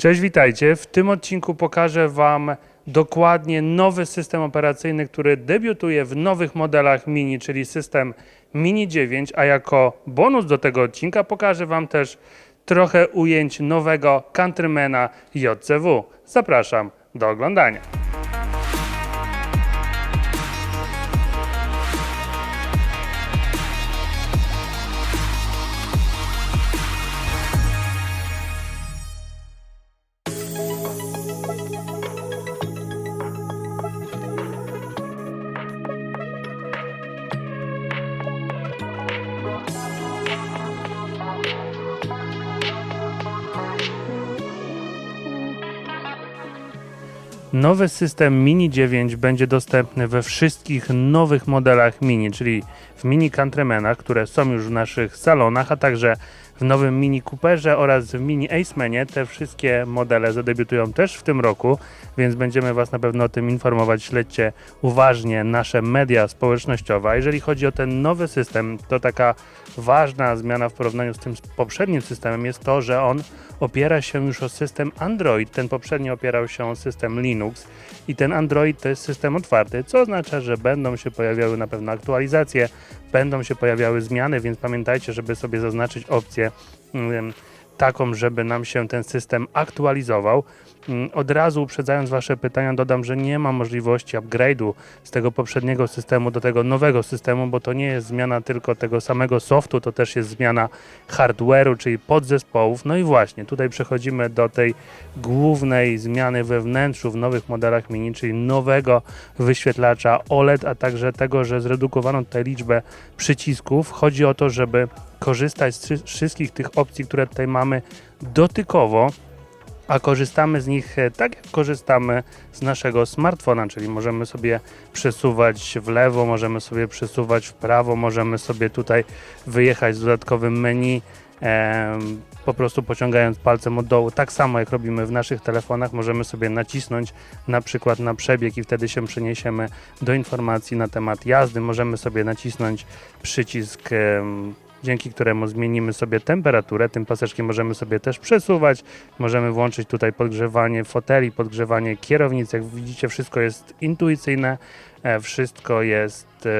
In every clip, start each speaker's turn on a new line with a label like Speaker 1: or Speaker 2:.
Speaker 1: Cześć, witajcie. W tym odcinku pokażę Wam dokładnie nowy system operacyjny, który debiutuje w nowych modelach Mini, czyli system Mini 9, a jako bonus do tego odcinka pokażę Wam też trochę ujęć nowego Countrymana JCW. Zapraszam do oglądania. Nowy system Mini 9 będzie dostępny we wszystkich nowych modelach Mini, czyli w Mini Countrymanach, które są już w naszych salonach, a także w nowym Mini Cooperze oraz w Mini Acemanie. Te wszystkie modele zadebiutują też w tym roku, więc będziemy Was na pewno o tym informować. Śledźcie uważnie nasze media społecznościowe. A jeżeli chodzi o ten nowy system, to taka ważna zmiana w porównaniu z tym poprzednim systemem jest to, że on opiera się już o system Android. Ten poprzedni opierał się o system Linux i ten Android to jest system otwarty, co oznacza, że będą się pojawiały na pewno aktualizacje, będą się pojawiały zmiany, więc pamiętajcie, żeby sobie zaznaczyć opcję mm, taką, żeby nam się ten system aktualizował. Mm, Od razu uprzedzając Wasze pytania, dodam, że nie ma możliwości upgrade'u z tego poprzedniego systemu do tego nowego systemu, bo to nie jest zmiana tylko tego samego softu, to też jest zmiana hardware'u, czyli podzespołów. No i właśnie, tutaj przechodzimy do tej głównej zmiany we wnętrzu w nowych modelach mini, czyli nowego wyświetlacza OLED, a także tego, że zredukowano tutaj liczbę przycisków. Chodzi o to, żeby korzystać z wszy- wszystkich tych opcji, które tutaj mamy dotykowo, a korzystamy z nich e, tak jak korzystamy z naszego smartfona, czyli możemy sobie przesuwać w lewo, możemy sobie przesuwać w prawo, możemy sobie tutaj wyjechać z dodatkowym menu, po prostu pociągając palcem od dołu, tak samo jak robimy w naszych telefonach, możemy sobie nacisnąć na przykład na przebieg i wtedy się przeniesiemy do informacji na temat jazdy, możemy sobie nacisnąć przycisk dzięki któremu zmienimy sobie temperaturę. Tym paseczkiem możemy sobie też przesuwać. Możemy włączyć tutaj podgrzewanie foteli, podgrzewanie kierownic. Jak widzicie, wszystko jest intuicyjne, e, wszystko jest e,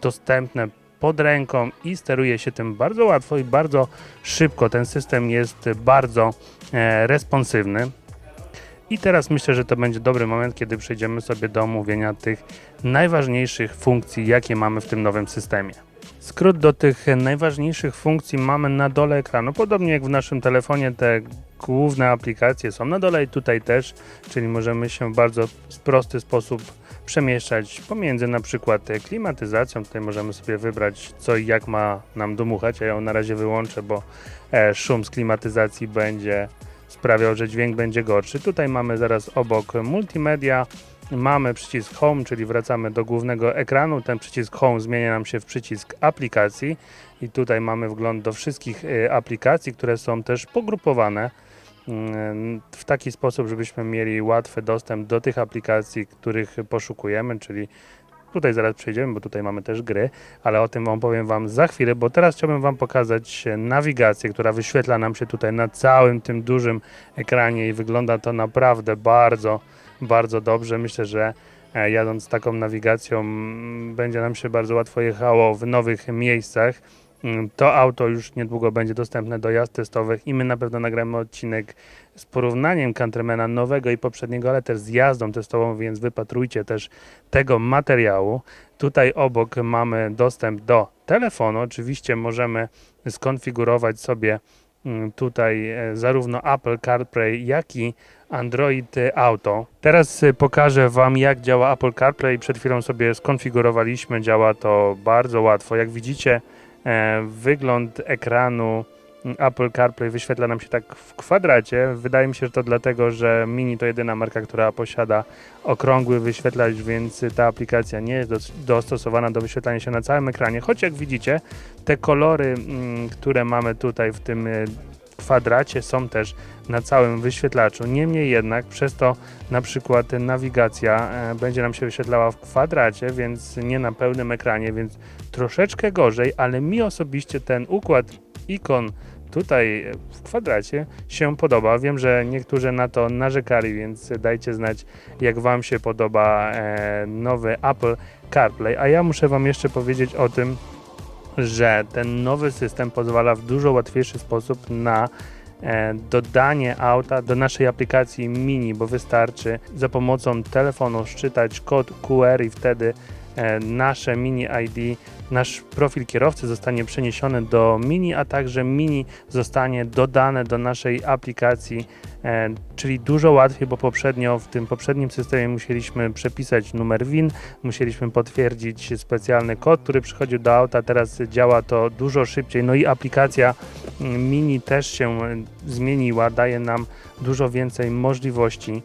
Speaker 1: dostępne pod ręką i steruje się tym bardzo łatwo i bardzo szybko. Ten system jest bardzo e, responsywny. I teraz myślę, że to będzie dobry moment, kiedy przejdziemy sobie do omówienia tych najważniejszych funkcji, jakie mamy w tym nowym systemie. Skrót do tych najważniejszych funkcji mamy na dole ekranu. Podobnie jak w naszym telefonie, te główne aplikacje są na dole i tutaj też, czyli możemy się w bardzo prosty sposób przemieszczać pomiędzy na przykład klimatyzacją. Tutaj możemy sobie wybrać co i jak ma nam dmuchać. Ja ją na razie wyłączę, bo e, szum z klimatyzacji będzie sprawiał, że dźwięk będzie gorszy. Tutaj mamy zaraz obok multimedia. Mamy przycisk Home, czyli wracamy do głównego ekranu. Ten przycisk Home zmienia nam się w przycisk aplikacji i tutaj mamy wgląd do wszystkich y, aplikacji, które są też pogrupowane mm, w taki sposób, żebyśmy mieli łatwy dostęp do tych aplikacji, których poszukujemy, czyli tutaj zaraz przejdziemy, bo tutaj mamy też gry, ale o tym opowiem Wam za chwilę, bo teraz chciałbym Wam pokazać e, nawigację, która wyświetla nam się tutaj na całym tym dużym ekranie i wygląda to naprawdę bardzo, bardzo dobrze. Myślę, że e, jadąc taką nawigacją będzie nam się bardzo łatwo jechało w nowych miejscach. Mm, To auto już niedługo będzie dostępne do jazd testowych i my na pewno nagramy odcinek z porównaniem Countrymana nowego i poprzedniego, ale też z jazdą testową, więc wypatrujcie też tego materiału. Tutaj obok mamy dostęp do telefonu. Oczywiście możemy skonfigurować sobie mm, tutaj e, zarówno Apple CarPlay, jak i Android Auto. Teraz e, pokażę Wam, jak działa Apple CarPlay. Przed chwilą sobie skonfigurowaliśmy, działa to bardzo łatwo. Jak widzicie, e, wygląd ekranu Apple CarPlay wyświetla nam się tak w kwadracie. Wydaje mi się, że to dlatego, że Mini to jedyna marka, która posiada okrągły wyświetlacz, więc ta aplikacja nie jest dos- dostosowana do wyświetlania się na całym ekranie. Choć jak widzicie, te kolory, mm, które mamy tutaj w tym e, kwadracie są też na całym wyświetlaczu. Niemniej jednak przez to na przykład nawigacja e, będzie nam się wyświetlała w kwadracie, więc nie na pełnym ekranie, więc troszeczkę gorzej, ale mi osobiście ten układ ikon tutaj w kwadracie się podoba. Wiem, że niektórzy na to narzekali, więc dajcie znać, jak Wam się podoba e, nowy Apple CarPlay. A ja muszę Wam jeszcze powiedzieć o tym, że ten nowy system pozwala w dużo łatwiejszy sposób na e, dodanie auta do naszej aplikacji mini, bo wystarczy za pomocą telefonu szczytać kod QR i wtedy e, nasze mini ID, nasz profil kierowcy zostanie przeniesiony do mini, a także mini zostanie dodane do naszej aplikacji, e, czyli dużo łatwiej, bo poprzednio w tym poprzednim systemie musieliśmy przepisać numer WIN, musieliśmy potwierdzić specjalny kod, który przychodził do auta, teraz działa to dużo szybciej, no i aplikacja mm, mini też się e, zmieniła, daje nam dużo więcej możliwości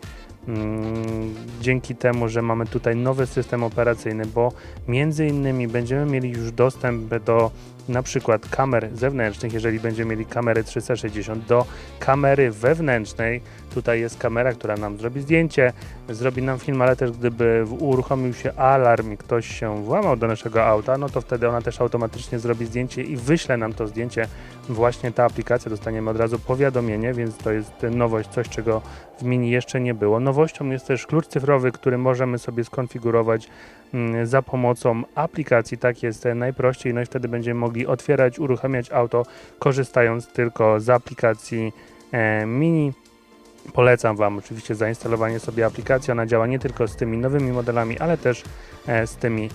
Speaker 1: dzięki temu, że mamy tutaj nowy system operacyjny, bo między innymi będziemy mieli już dostęp do na przykład kamer zewnętrznych, jeżeli będziemy mieli kamerę 360, do kamery wewnętrznej. Tutaj jest kamera, która nam zrobi zdjęcie, zrobi nam film, ale też gdyby uruchomił się alarm i ktoś się włamał do naszego auta, no to wtedy ona też automatycznie zrobi zdjęcie i wyśle nam to zdjęcie. Właśnie ta aplikacja dostaniemy od razu powiadomienie, więc to jest nowość, coś czego w mini jeszcze nie było. Nowością jest też klucz cyfrowy, który możemy sobie skonfigurować mm, za pomocą aplikacji. Tak jest najprościej, no i wtedy będziemy mogli otwierać, uruchamiać auto, korzystając tylko z aplikacji e, mini. Polecam Wam oczywiście zainstalowanie sobie aplikacji. Ona działa nie tylko z tymi nowymi modelami, ale też e, z tymi,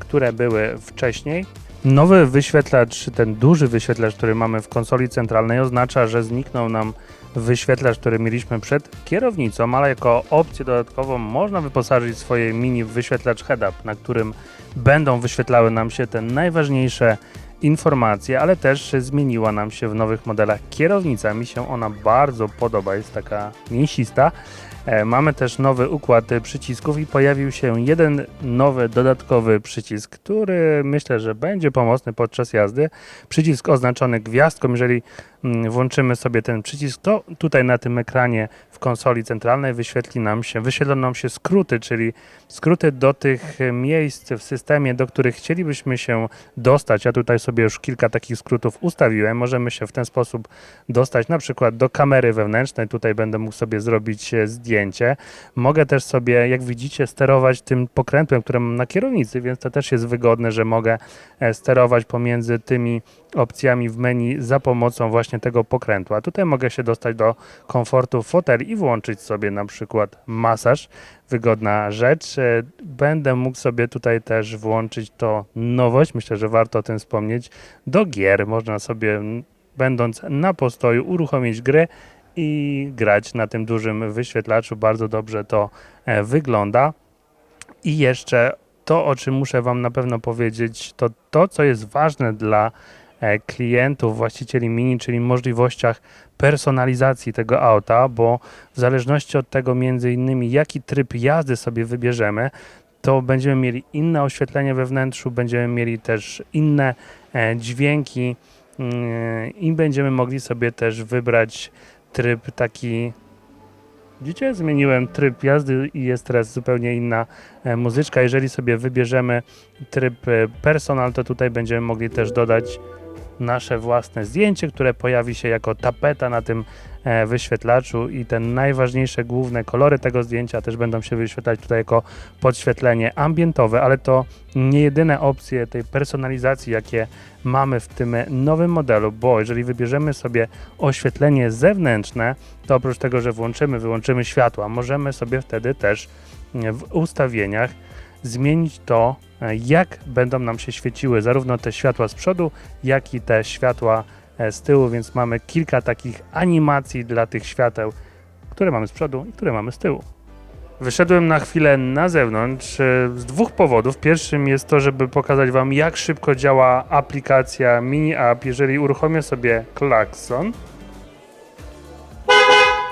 Speaker 1: które były wcześniej. Nowy wyświetlacz, ten duży wyświetlacz, który mamy w konsoli centralnej, oznacza, że zniknął nam wyświetlacz, który mieliśmy przed kierownicą, ale jako opcję dodatkową można wyposażyć swoje mini wyświetlacz head-up, na którym będą wyświetlały nam się te najważniejsze informacje, ale też zmieniła nam się w nowych modelach kierownica. Mi się ona bardzo podoba, jest taka mięsista. E, Mamy też nowy układ przycisków i pojawił się jeden nowy, dodatkowy przycisk, który myślę, że będzie pomocny podczas jazdy. Przycisk oznaczony gwiazdką, jeżeli mm, włączymy sobie ten przycisk, to tutaj na tym ekranie konsoli centralnej wyświetli nam się, wyświetlą nam się skróty, czyli skróty do tych miejsc w systemie, do których chcielibyśmy się dostać. Ja tutaj sobie już kilka takich skrótów ustawiłem. Możemy się w ten sposób dostać na przykład do kamery wewnętrznej. Tutaj będę mógł sobie zrobić e, zdjęcie. Mogę też sobie, jak widzicie, sterować tym pokrętłem, które mam na kierownicy, więc to też jest wygodne, że mogę e, sterować pomiędzy tymi opcjami w menu za pomocą właśnie tego pokrętła. Tutaj mogę się dostać do komfortu foteli i włączyć sobie na przykład masaż. Wygodna rzecz. E, Będę mógł sobie tutaj też włączyć to nowość, myślę, że warto o tym wspomnieć, do gier. Można sobie, będąc na postoju, uruchomić grę i grać na tym dużym wyświetlaczu. Bardzo dobrze to e, wygląda. I jeszcze to, o czym muszę Wam na pewno powiedzieć, to to, co jest ważne dla klientów, właścicieli mini, czyli możliwościach personalizacji tego auta, bo w zależności od tego między innymi jaki tryb jazdy sobie wybierzemy, to będziemy mieli inne oświetlenie we wnętrzu, będziemy mieli też inne e, dźwięki mm, i będziemy mogli sobie też wybrać tryb taki Widzicie, zmieniłem tryb jazdy i jest teraz zupełnie inna e, muzyczka. Jeżeli sobie wybierzemy tryb e, personal, to tutaj będziemy mogli też dodać nasze własne zdjęcie, które pojawi się jako tapeta na tym e, wyświetlaczu. I te najważniejsze główne kolory tego zdjęcia też będą się wyświetlać tutaj jako podświetlenie ambientowe, ale to nie jedyne opcje tej personalizacji, jakie mamy w tym nowym modelu, bo jeżeli wybierzemy sobie oświetlenie zewnętrzne, to oprócz tego, że włączymy, wyłączymy światła, możemy sobie wtedy też w ustawieniach zmienić to, e, jak będą nam się świeciły zarówno te światła z przodu, jak i te światła e, z tyłu, więc mamy kilka takich animacji dla tych świateł, które mamy z przodu i które mamy z tyłu. Wyszedłem na chwilę na zewnątrz e, z dwóch powodów. Pierwszym jest to, żeby pokazać Wam, jak szybko działa aplikacja Mini App, jeżeli uruchomię sobie klakson.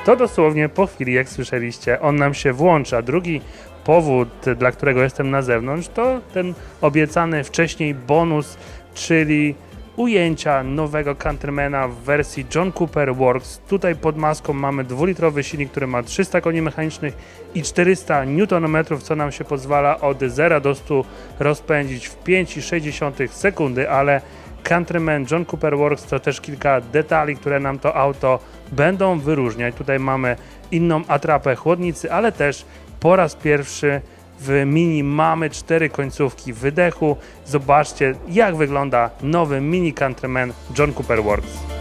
Speaker 1: To dosłownie po chwili, jak słyszeliście, on nam się włącza. Drugi powód, dla którego jestem na zewnątrz, to ten obiecany wcześniej bonus, czyli ujęcia nowego Countrymana w wersji John Cooper Works. Tutaj pod maską mamy dwulitrowy silnik, który ma 300 koni mechanicznych i 400 Nm, co nam się pozwala od 0 do 100 rozpędzić w 5,6 sekundy, ale Countryman John Cooper Works to też kilka detali, które nam to auto będą wyróżniać. Tutaj mamy inną atrapę chłodnicy, ale też po raz pierwszy w Mini mamy cztery końcówki wydechu. Zobaczcie, jak wygląda nowy Mini Countryman John Cooper Works.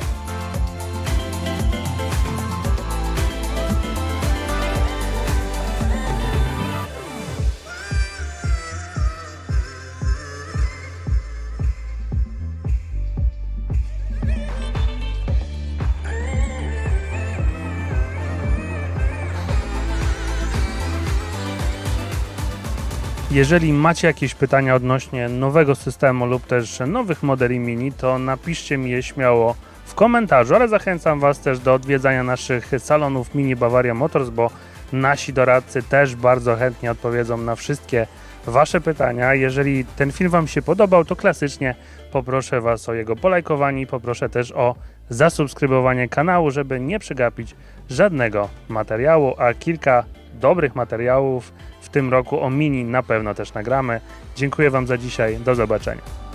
Speaker 1: Jeżeli macie jakieś pytania odnośnie nowego systemu lub też nowych modeli Mini, to napiszcie mi je śmiało w komentarzu, ale zachęcam Was też do odwiedzania naszych salonów Mini Bavaria Motors, bo nasi doradcy też bardzo chętnie odpowiedzą na wszystkie Wasze pytania. Jeżeli ten film Wam się podobał, to klasycznie poproszę Was o jego polajkowanie i poproszę też o zasubskrybowanie kanału, żeby nie przegapić żadnego materiału, a kilka dobrych materiałów w tym roku o Mini na pewno też nagramy. Dziękuję Wam za dzisiaj, do zobaczenia.